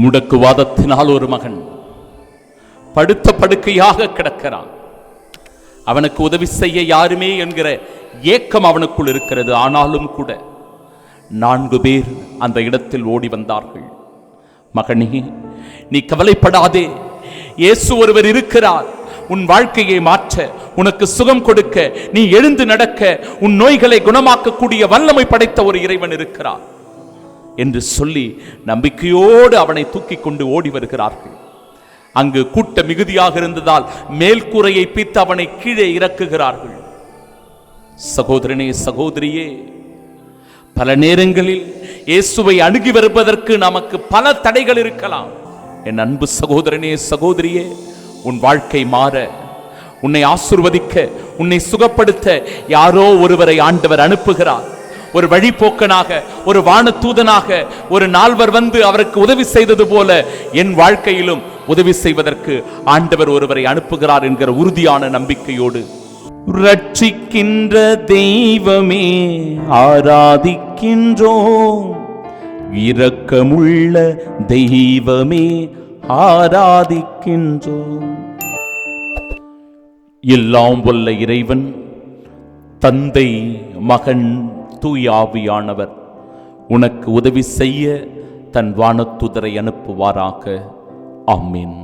முடக்குவாதத்தினால் ஒரு மகன் படுத்த படுக்கையாக கிடக்கிறான். அவனுக்கு உதவி செய்ய யாருமே என்கிற ஏக்கம் அவனுக்குள் இருக்கிறது. ஆனாலும் கூட நான்கு பேர் அந்த இடத்தில் ஓடி வந்தார்கள். மகனே நீ கவலைப்படாதே. இயேசு ஒருவர் இருக்கிறார். உன் வாழ்க்கையை மாற்ற உனக்கு சுகம் கொடுக்க நீ எழுந்து நடக்க உன் நோய்களை குணமாக்கக்கூடிய வல்லமை படைத்த ஒரு இறைவன் இருக்கிறார். என்று சொல்லி நம்பிக்கையோடு அவனை தூக்கி கொண்டு ஓடி வருகிறார்கள். அங்கு கூட்ட மிகுதியாக இருந்ததால் மேல்கூரையை பித்து அவனை கீழே இறக்குகிறார்கள். சகோதரனே சகோதரியே பல நேரங்களில் இயேசுவை அணுகி வருவதற்கு நமக்கு பல தடைகள் இருக்கலாம். என் அன்பு சகோதரனே சகோதரியே உன் வாழ்க்கை மாற உன்னை ஆசிர்வதிக்க உன்னை சுகப்படுத்த யாரோ ஒருவரை ஆண்டவர் அனுப்புகிறார். ஒரு வழிபோக்கனாக ஒரு வானதூதனாக ஒரு நால்வர் வந்து அவருக்கு உதவி செய்தது போல என் வாழ்க்கையிலும் உதவி செய்வதற்கு ஆண்டவர் ஒருவரை அனுப்புகிறார் என்கிற உறுதியான நம்பிக்கையோடு. ரட்சிக்கின்ற தெய்வமே ஆராதிக்கின்றோம். இரக்கமுள்ள தெய்வமே ஆராதிக்கின்றோம். எல்லாம் வல்ல இறைவன் தந்தை மகன் தூயாவியானவர் உனக்கு உதவி செய்ய தன் வானத்துதரை அனுப்புவாராக. ஆமீன்.